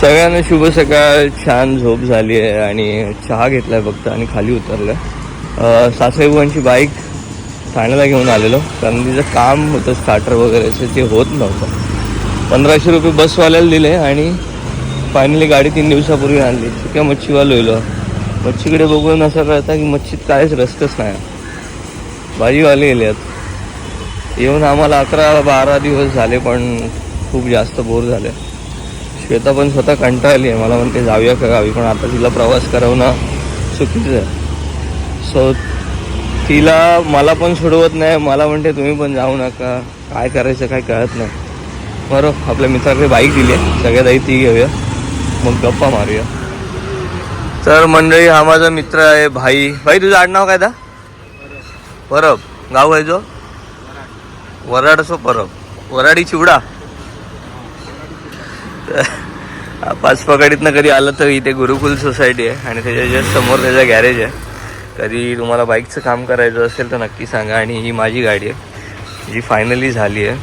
सगळ्यांना शुभ सकाळ छान झोप झाली आहे आणि चहा घेतलाय फक्त आणि खाली उतरलं सासरेबुवांची बाईक ठाण्याला घेऊन आलेलो कारण तिचं काम होतं स्टार्टर वगैरेचं ते होत नव्हतं. पंधराशे रुपये बसवाल्याला दिले आणि फायनली गाडी तीन दिवसापूर्वी आणली. त्या मच्छीवाला होईल. मच्छीकडे बघून असं कळतं की मच्छीत काहीच रस्तच नाही. भाजीवाले गेले आहेत. येऊन आम्हाला अकरा बारा दिवस झाले पण खूप जास्त बोर झाले. श्वेता पण स्वतः कंटाळली आहे. मला म्हणते जाऊया का गावी? पण आता तिला प्रवास करवणं चुकीचं आहे. सो तिला मला पण सोडवत नाही. मला म्हणते तुम्ही पण जाऊ नका. काय करायचं काय कळत नाही. बरं आपल्या मित्राकडे बाईक दिली आहे. सगळ्यात आई ती घेऊया. मग गप्पा मारूया. तर मंडळी हा माझा मित्र आहे भाई. भाई तुझं आडनाव काय दा? परब. गाव आहे जो? वराड असो परब. वराडी चिवडा. पाचपकाडीतनं कधी आलं तर इथे गुरुकुल सोसायटी आहे आणि त्याच्या जस्ट समोर त्याचा गॅरेज आहे. कधी तुम्हाला बाईकचं काम करायचं असेल तर नक्की सांगा आणि ही माझी गाडी आहे. जी फायनली झाली आहे.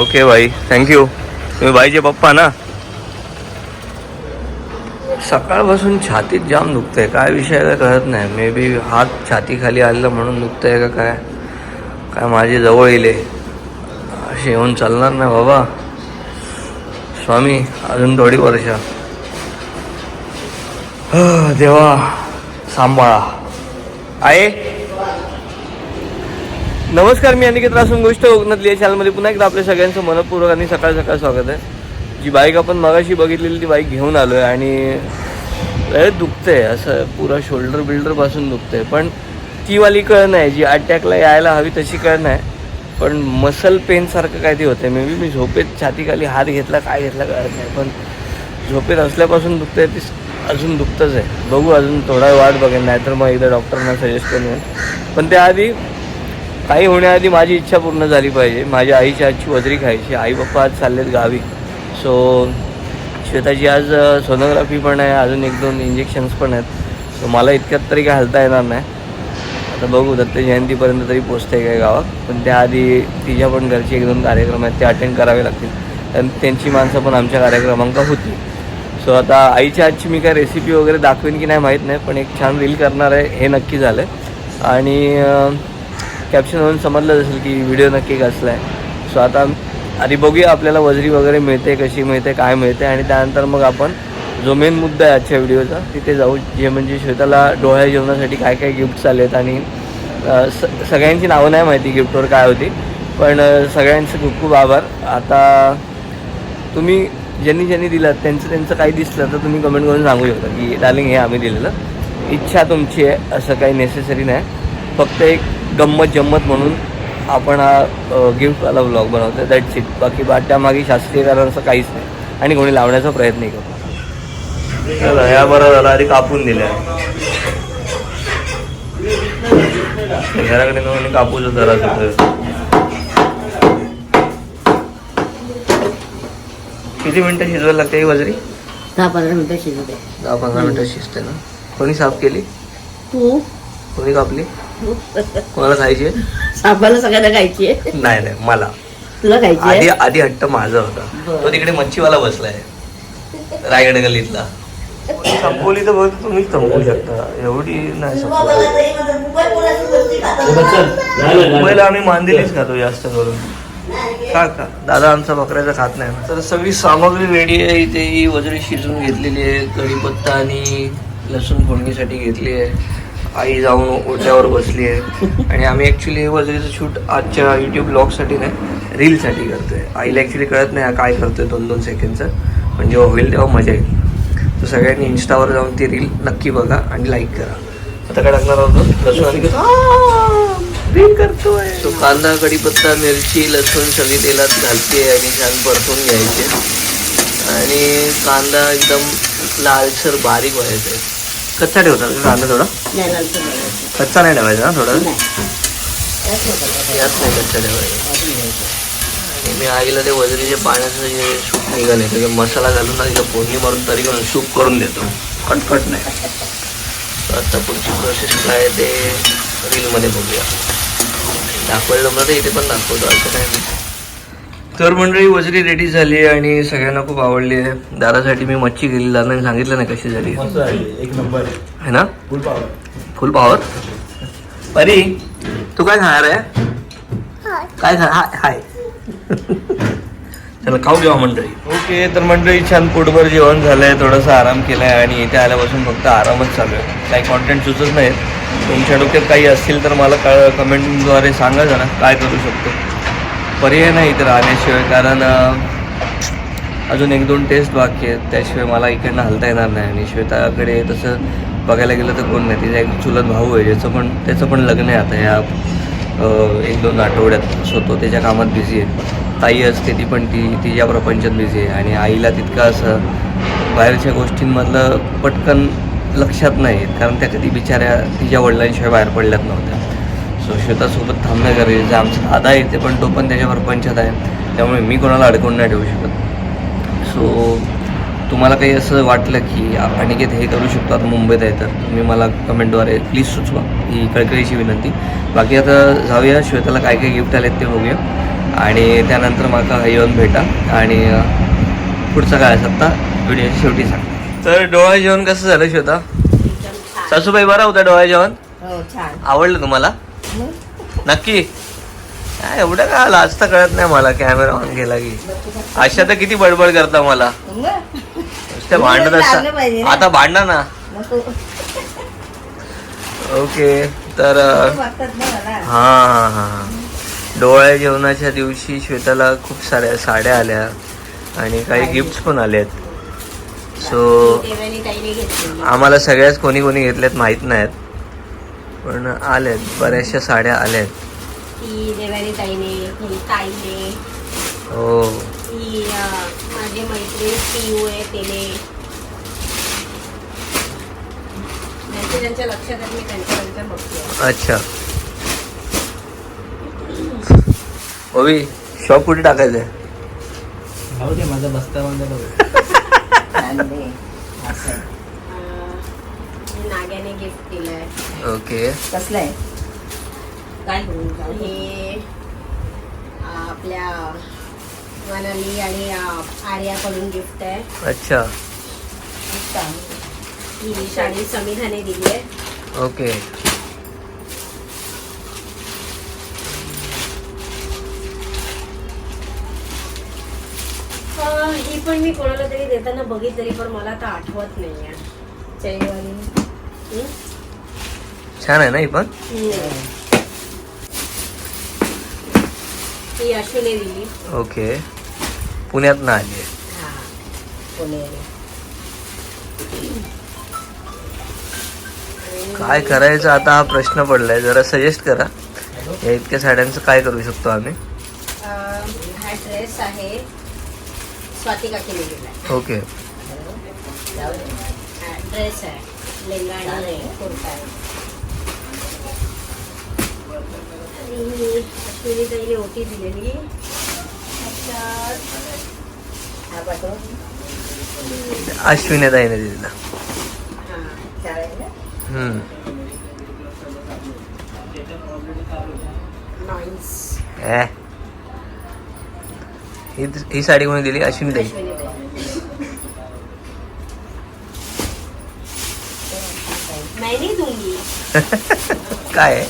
ओके भाई. थँक्यू तुम्ही बाईचे पप्पा ना? सकाळपासून छातीत जाम दुखतंय. काय विषय तर का कळत नाही. मे बी हात छातीखाली आलेला म्हणून दुखतंय का काय? काय माझे जवळ येले असे येऊन चालणार नाही बाबा? स्वामी अजून थोडी वर्ष देवा सांभाळा. आहे नमस्कार मी अनिकेत रासून गोष्ट कोकणातली या चॅनलमध्ये पुन्हा एकदा आपल्या सगळ्यांचं मनपूर्वक आणि सकाळ सकाळ स्वागत आहे. जी बाईक आपण मगाशी बघितलेली ती बाईक घेऊन आलो आहे आणि लय दुखतंय असं पुरा शोल्डर बिल्डरपासून दुखतंय. पण ती वाली कळ नाही जी अटॅकला यायला हवी तशी कळ नाही पण मसल पेनसारखं काय ते होतं मे बी मी झोपेत छातीखाली हात घेतला काय घेतला कळत नाही. पण झोपेत असल्यापासून दुखतं आहे ते अजून दुखतंच आहे. बघू अजून थोडा वाट बघेन नाहीतर मग एकदा डॉक्टरना सजेस्ट करून पण त्याआधी काही होण्याआधी माझी इच्छा पूर्ण झाली पाहिजे. माझ्या आईची आजची वजरी खायची. आई पप्पा आज चाललेत गावी. सो श्वेताची आज सोनोग्राफी पण आहे. अजून एक दोन इंजेक्शन्स पण आहेत. सो मला इतक्यात तरी काय हलता येणार नाही. आता बघू दत्त जयंतीपर्यंत तरी पोचते काय गावात पण त्याआधी तिच्या पण घरचे एक दोन कार्यक्रम आहेत ते अटेंड करावे लागतील. कारण त्यांची माणसं पण आमच्या कार्यक्रमांक होती. सो आता आईच्या आजची मी काय रेसिपी वगैरे दाखवेन की नाही माहीत नाही पण एक छान रील करणार आहे हे नक्की झालं आहे आणि कॅप्शनवरून समजलं असेल की व्हिडिओ नक्की कसला आहे. सो आता आधी बघूया आपल्याला वजरी वगैरे मिळते कशी मिळते काय मिळते आणि त्यानंतर मग आपण जो मेन मुद्दा आहे आजच्या व्हिडिओचा तिथे जाऊ जे म्हणजे श्वेताला डोळ्या जेवणासाठी काय काय गिफ्ट्स आलेत आणि स सगळ्यांची नावं नाही माहिती गिफ्टवर काय होती पण सगळ्यांचे खूप खूप आभार. आता तुम्ही ज्यांनी ज्यांनी दिलं त्यांचं त्यांचं काही दिसलं तर तुम्ही कमेंट करून सांगू शकता की डार्लिंग हे आम्ही दिलेलं. इच्छा तुमची आहे असं काही नेसेसरी नाही. फक्त एक गंमत जम्मत म्हणून आपण हा गिफ्टवाला ब्लॉग बनवतो दॅट्स इट बाकी बाट्यामागे शास्त्रीय कारण असं काहीच नाही. आणि कोणी लावण्याचा प्रयत्नही करतो. चला ह्या बरं झाला आधी कापून दिल्या. घराकडे कोणी कापूच होतं किती मिनिटं शिजवायला लागते ही वजरी? दहा पंधरा मिनिटं शिजू दे दहा पंधरा मिनिटं शिजते ना. कोणी साफ केली? तू. कोणी कापली? कोणाला खायची आहे? सापाला सगळ्यांना खायची आहे. नाही नाही मला. तुला खायची आधी आधी हट्ट माझा होता. तो तिकडे मच्छीवाला बसलाय. रायगड गल्लीतला. संपवली तर बघ तुम्ही संपवू शकता. एवढी नाही संपवली. मुंबईला आम्ही मांदेलीच खातो जास्त करून का का दादा आमचा बकऱ्याचा खात नाही. ना. तर सगळी सामग्री रेडी आहे. इथे ही वजरी शिजून घेतलेली आहे. कढीपत्ता आणि लसूण फोडणीसाठी घेतली आहे. आई जाऊन ओट्यावर बसली आहे. आणि आम्ही ॲक्च्युली हे वजरीचं शूट आजच्या यूट्यूब ब्लॉगसाठी नाही रीलसाठी करतोय. आईला ॲक्च्युली कळत नाही काय करतोय दोन दोन सेकंडचं पण जेव्हा होईल तेव्हा मजा येईल. तर सगळ्यांनी इन्स्टावर जाऊन ती रील नक्की बघा आणि लाईक करा. आता काय टाकणार आहोत? लसूण आणि रील करतोय. तो कांदा कढीपत्ता मिरची लसूण सगळी तेलात घालते आणि छान परतून घ्यायचे. आणि कांदा एकदम लालसर बारीक व्हायचा आहे. कच्चा ठेवतात कांदा थोडा. कच्चा नाही ठेवायचा ना थोडा. यात नाही कच्चा ठेवायचा. मी आईला ते वजरीचे पाण्याचं जे सूप निघाले त्याचा मसाला घालून ना तिला फोडणी मारून तरी करून सूप करून देतो. कटकट नाही. आता पुढची प्रोसेस काय आहे ते रीलमध्ये बघूया. दाखवायला जमलं तर इथे पण दाखवतो असं काय नाही. तर मंडळी वजरी रेडी झाली आहे आणि सगळ्यांना खूप आवडली आहे. दादासाठी मी मच्छी केली दादाने सांगितलं नाही कशी झाली. एक नंबर. है ना? फुल पावर फुल पॉवर परी तू काय खाणार आहे? काय खा हाय हाय. चला खाऊ घेऊ मंडळी. ओके तर मंडळी छान पोटभर जेवण झालंय थोडासा आराम केलाय आणि इथे आल्यापासून फक्त आरामच चालू आहे. काही कॉन्टेंट सुचत नाहीत. तुमच्या डोक्यात काही असतील तर मला का कमेंटद्वारे सांगा जरा काय करू शकतो. पर्याय नाही तर राहण्याशिवाय कारण अजून एक दोन टेस्ट बाकी आहेत. त्याशिवाय मला इकडनं हलता येणार नाही. आणि श्वेताकडे तसं बघायला गेलं तर कोण नाही. तिचा एक चुलत भाऊ आहे ज्याचं पण त्याचं पण लग्न आहे आता. या एक दोन आठवड्यात. सो तो त्याच्या कामात बिझी आहे. ताई असते ती पण ती तिच्या प्रपंचात बिझी आहे. आणि आईला तितकं असं बाहेरच्या गोष्टींमधलं पटकन लक्षात नाही कारण त्या कधी बिचाऱ्या तिच्या वडिलांशिवाय बाहेर पडल्यात नव्हत्या. सो श्वेतासोबत थांबणं गरजेचं आमचा दादा येते पण तो पण त्याच्या प्रपंचात आहे. त्यामुळे मी कोणाला अडकवून नाही ठेवू शकत. सो तुम्हाला काही असं वाटलं की अनिकेत हे करू शकतो? आता मुंबईत आहे तर. तुम्ही मला कमेंटद्वारे प्लीज सुचवा. ही कळकळीची विनंती. बाकी आता जाऊया. श्वेताला काय काय गिफ्ट आलेत ते बघूया. आणि त्यानंतर मला येऊन भेटा आणि पुढचं काय असं आता व्हिडिओच्या शेवटी सांग. तर डोळा जेवण कसं झालं छान सासूबाई बरा होता डोळा जेवण? हो आवडलं तुम्हाला? नक्की? काय एवढं का लाजता कळत नाही मला कॅमेरा ऑन केला की. अशा तर किती बडबड करता मला. भांडत असता. आता भांडा ना. ओके तर हा हा हा. डोळ्या जेवणाच्या दिवशी श्वेताला खूप साऱ्या साड्या आल्या आणि काही गिफ्ट पण सो देवानी ताईने घेतली आम्हाला सगळ्याच कोणी कोणी घेतल्यात माहीत नाहीत. पण आल्यात बऱ्याचशा साड्या आल्यात ताईने ही. ताईने हो ती अं, माझी मैत्रीण पियू आहे तिने त्यांच्या त्यांच्या लक्षात आहे मी त्यांच्या त्यांच्या बघते अच्छा ओवी शॉप कुठे टाकायचंय? भाऊ दे माझा बस्ता बांधा नाग्याने गिफ्ट दिलंय. ओके. कसलं आहे? काय हे आपल्या मनाली आणि आर्याकडून गिफ्ट आहे. अच्छा. ही साडी समिधाने दिली आहे ओके. ही पण मी कोणाला तरी देताना बघितली पण मला आता आठवत नाही आहे चैवाली हं? छान आहे ना ही पण? हं. अश्विने दिली. ओके. पुण्यात ना आली हा काय करायचं आता हा प्रश्न पडलाय जरा सजेस्ट करा. या इतक्या साड्यांचं काय करू शकतो आम्ही? हा ड्रेस आहे. स्वाती काकीने दिला ओके. ड्रेस आहे. लेंगा आणि कुर्ता आहे. अश्विनी ताईने ओटी दिलेली. अश्विनी ताईने दिलेला. हा हम्म. ही ही साडी कोणी दिली? अश्विनी ताई. अश्विनी ताई. मैं नहीं दूंगी काय?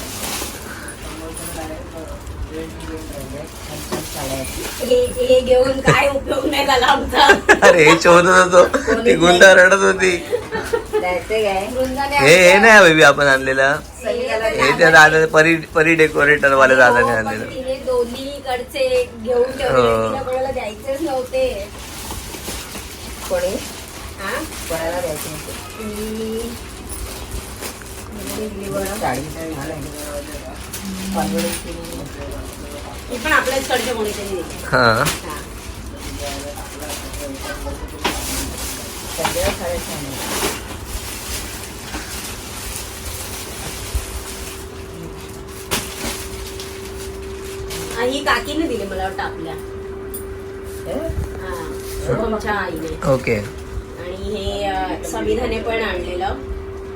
हे हे घेऊन काय उपयोग नाही झाला आमचा. अरे हे शोधत होतो. ती गुंडा रडत होती. वृंदाने हे हे नाही बेबी आपण आणलेला. हे त्या दादा परी परी डेकोरेटर वाल्या दादाने हो, आणलेलं तिने दोन्हीकडचे घेऊन ठेवले हो. तिला कोणाला द्यायचेच नव्हते. कोणी? हा? कोणाला द्यायचे ही पण आपल्याच कडचे कोणीतरी दिली हा. हा. हा, ही काकीने दिली मला वाटतं आपल्या. हा, तुमच्या आईने. ओके. आणि हे संविधाने पण आणलेलं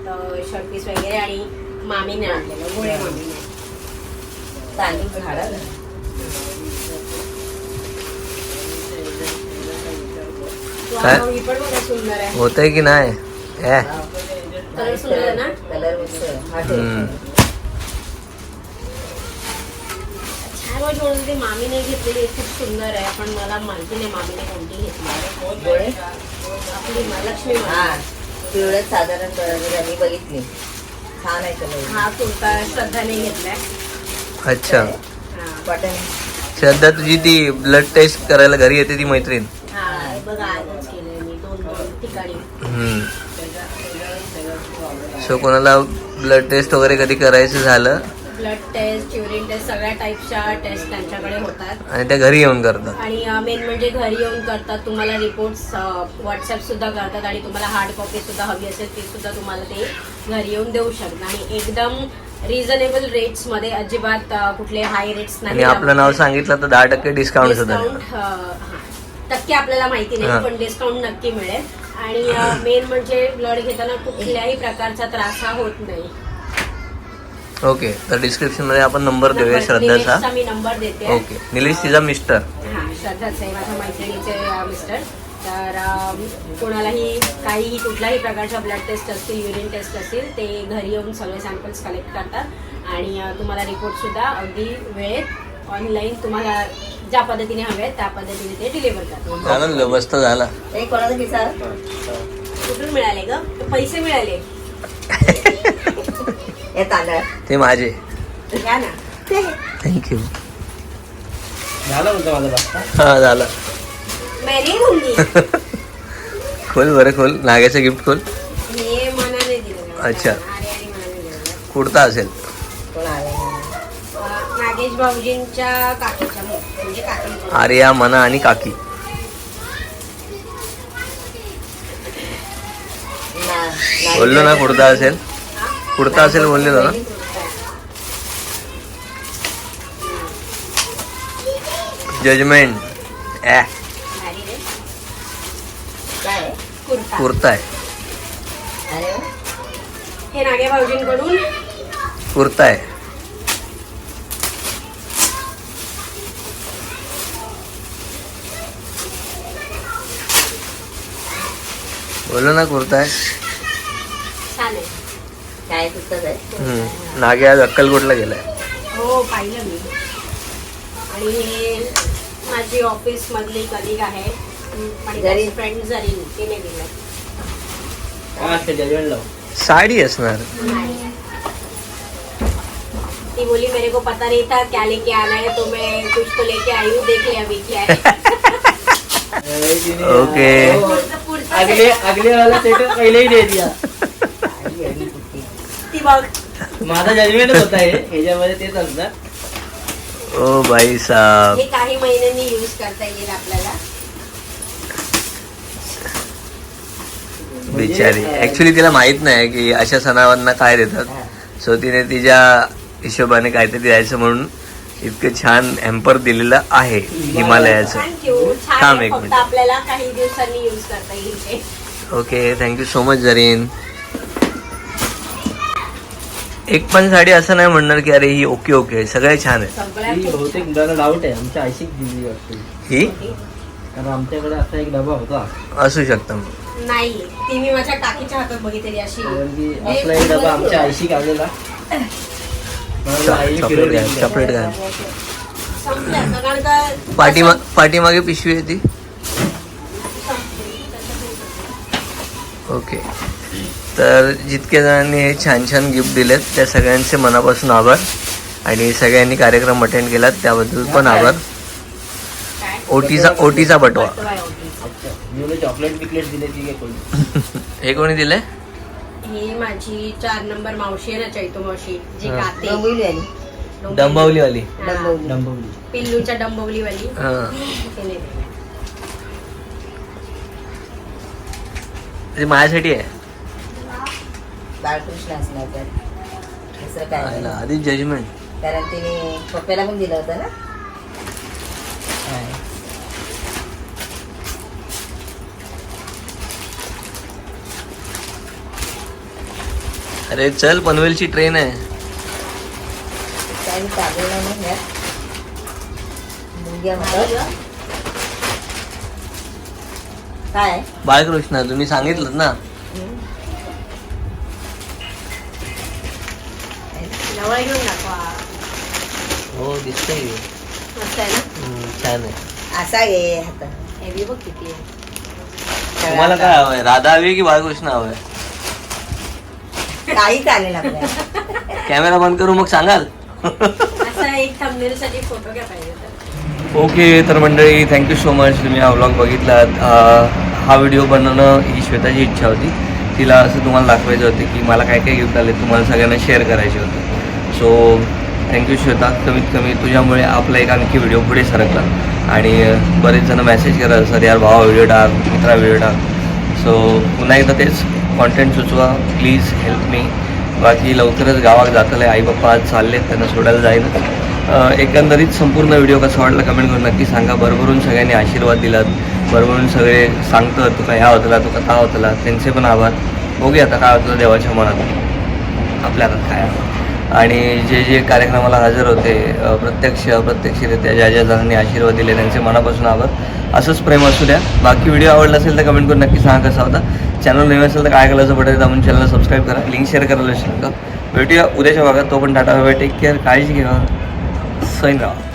तर शर्टपीस वगैरे आणि मामीने आणलेलं गोळे मामीने. तांदूळ झाडाला काय? सुंदर आहे. होतंय की नाही? कलर सुंदर ना? कलर मिक्स वाटत म्हणून ती मामीने घेतलेली खूप सुंदर आहे. पण मला माहिती नाही मामीने कोणती घेतली गोळे? आपली महालक्ष्मी हा. पिवळच साधारण कलर मी बघितली. छान आहे कलर. हा कुर्ता श्रद्धाने घेतलाय. अच्छा. हा. कॉटन श्रद्धा तुझी ती ब्लड टेस्ट करायला घरी येते ती मैत्रीण. हा हे बघा आजच केलंय मी दोन दोन ठिकाणी. सो कोणाला ब्लड टेस्ट वगैरे कधी करायचं झालं? ब्लड टेस्ट युरिन टेस्ट सगळ्या टाईपच्या टेस्ट त्यांच्याकडे होतात. आणि त्या घरी येऊन करतात. आणि मेन म्हणजे घरी येऊन करतात. तुम्हाला रिपोर्ट्स व्हॉट्सअप सुद्धा करतात आणि तुम्हाला हार्ड कॉपी सुद्धा हवी असेल ती सुद्धा तुम्हाला ते घरी येऊन देऊ शकतात. आणि एकदम रिझनेबल रेट्समध्ये अजिबात कुठले हाय रेट्स नाही. आपलं नाव सांगितलं तर दहा टक्के डिस्काउंट सुद्धा. टक्के आपल्याला माहिती. नाही पण डिस्काउंट नक्की मिळेल. आणि मेन म्हणजे ब्लड घेताना कुठल्याही प्रकारचा त्रास हा होत नाही. ओके तर डिस्क्रिप्शनमध्ये आपण नंबर देऊया निलेशचा श्रद्धाचा. मी नंबर देते. ओके निलेश तिचा मिस्टर हा श्रद्धाच आहे माझ्या मैत्रिणीचे अ, मिस्टर तर अ, कोणालाही काहीही कुठल्याही प्रकारच्या ब्लड टेस्ट असतील युरिन टेस्ट असतील ते घरी येऊन सगळे सॅम्पल्स कलेक्ट करतात. आणि अ, तुम्हाला रिपोर्ट सुद्धा अगदी वेळेत ऑनलाईन तुम्हाला ज्या पद्धतीने हवे आहेत त्या पद्धतीने ते डिलिव्हर करतात. झालं व्यवस्था झाला. हे कोणाचा कुठून मिळाले ग? पैसे मिळाले. हे तांदळ ते माझे. घ्या ना. थँक्यू झाला माझा हा झाला. खोल बरं खोल. नाग्याचं गिफ्ट खोल. हे मनाने दिलं अच्छा. अरे आणि मनाने दिलं कुर्ता असेल. कोण आले अ, नागेश भाऊजींच्या काकीच्या मु- म्हणजे काकी. आर्या मना आणि काकी. बोललो ना कुर्ता असेल. कुर्ता असेल बोललेलो ना जजमेंट कुर्ता. कुर्ता आहे. हे नागे भाऊजींकडून? कुर्ता आहे. बोललो ना कुर्ता आहे. नागे आज अक्कलकोटला गेलाय. हो पाहिलं मी. आणि हे माझी ऑफिस मधली कलिग आहे. फ्रेंड तिने दिलं साडी असणार. ती बोली मेरे को पता नहीं था क्या लेके आना है तो मैं कुछ तो लेके आई हूँ देख लिया अभी क्या है. ओके अगले अगले वाला सेट पहिले ही दे दिया. माझा जजमेंट होता हे ह्याच्यामध्ये तेच असणार. ओ भाई साहब. हे काही महिन्यांनी युज करता येईल आपल्याला. बिचारी. ऍक्च्युली तिला माहीत नाही की अशा सणावांना काय देतात. सो तिने तिच्या हिशोबाने काहीतरी द्यायचं म्हणून इतकं छान हॅम्पर दिलेलं आहे हिमालयाचं. थांब आहे एक फक्त मिनिट. आपल्याला काही दिवसांनी युज करता येईल ते. Okay thank you so much Zarin एक पण साडी असं नाही म्हणणार की अरे ही ओके ओके सगळे छान आहे ही बहुतेक डाऊट आहे आमच्या आयशीक दिली वाटते ही? कारण आमच्याकडे असा एक डबा होता. असू शकतं नाही ती मी माझ्या काकीच्या हातात बघितलेली अशी. कारण की आपला एक डबा आमच्या आयशीक आलेला मला चॉकलेट घ्या होती. चॉकलेट घ्या कारण का पाठीमा पाठीमागे पिशवी आहे ती? ओके. तर जितक्या जणांनी हे छान छान गिफ्ट दिलेत त्या सगळ्यांचे मनापासून आभार आणि सगळ्यांनी कार्यक्रम अटेंड केलात त्याबद्दल पण आभार? ओटीचा ओटीचा बटवा चॉकलेट बिकलेट दिले हे कोणी दिले ही माझी चार नंबर मावशी आहे ना चैतू मावशी जी. गाते डोंबिवली आली डोंबिवली. डंबावलीवाली. डंबवली. डंबवली पिल्लूच्या डंबवलीवाली तिने दिली. ते माझ्यासाठी आहे बाळकृष्ण असणार तर दुसरं काय नाही. आधी जजमेंट कारण तिने पप्प्याला पण दिलं होतं ना? अरे चल पनवेलची ट्रेन आहे. काय मी चालू नाही मुंग्या म्हणतात. काय? बाळकृष्ण तुम्ही सांगितलं ना. जवळ घेऊन दाखवा. हो दिसतंय मस्त आहे ना? छान आहे. असा घे हातात. हेवी बघ किती आहे. तुम्हाला काय हवंय? राधा हवी की बाळकृष्ण हवंय? काही चालेल आपल्याला. कॅमेरा बंद करू मग सांगाल? असा एक thumbnail साठी फोटो घ्या पाहिजे तर. ओके तर मंडळी थँक्यू सो मच तुम्ही हा व्लॉग बघितलात. हा व्हिडिओ बनवणं ही श्वेताची इच्छा होती. तिला असं तुम्हाला दाखवायचं होतं की मला काय काय गिफ्ट आले तुम्हाला सगळ्यांना शेअर करायचे होते. सो थँक्यू श्वेता कमीत कमी तुझ्यामुळे आपला एक आणखी व्हिडिओ पुढे सरकला. आणि बरेच जण मेसेज करा सर यार भावा व्हिडिओ टाक मित्रा व्हिडिओ टाक. सो पुन्हा एकदा तेच कॉन्टेंट सुचवा. प्लीज हेल्प मी बाकी लवकरच गावात जातलं आई पप्पा आज चालले त्यांना सोडायला जाईल एकंदरीत संपूर्ण व्हिडिओ कसा वाटला कमेंट करून नक्की सांगा. भरभरून सगळ्यांनी आशीर्वाद दिलात. भरभरून सगळे सांगतं तुका ह्या होतला तुका ता होतला. त्यांचे पण आभार. बघूया आता काय होतं देवाच्या मनात. आपल्या हातात काय आहे. आणि जे जे कार्यक्रमाला हजर होते प्रत्यक्ष अप्रत्यक्षरित्या ज्या ज्या जणांनी आशीर्वाद दिले त्यांचे मनापासून आभार. असंच प्रेम असू द्या. बाकी व्हिडिओ आवडला असेल तर कमेंट करून नक्की सांगा कसा होता. चॅनल नवीन असेल तर काय करायचं पडेल दाबून चॅनलला सबस्क्राईब करा. लिंक शेअर करायला विसरू नका. भेटूया उद्याच्या भागात. तो पण टाटा टेक केअर काळजी घ्या. सैन राहा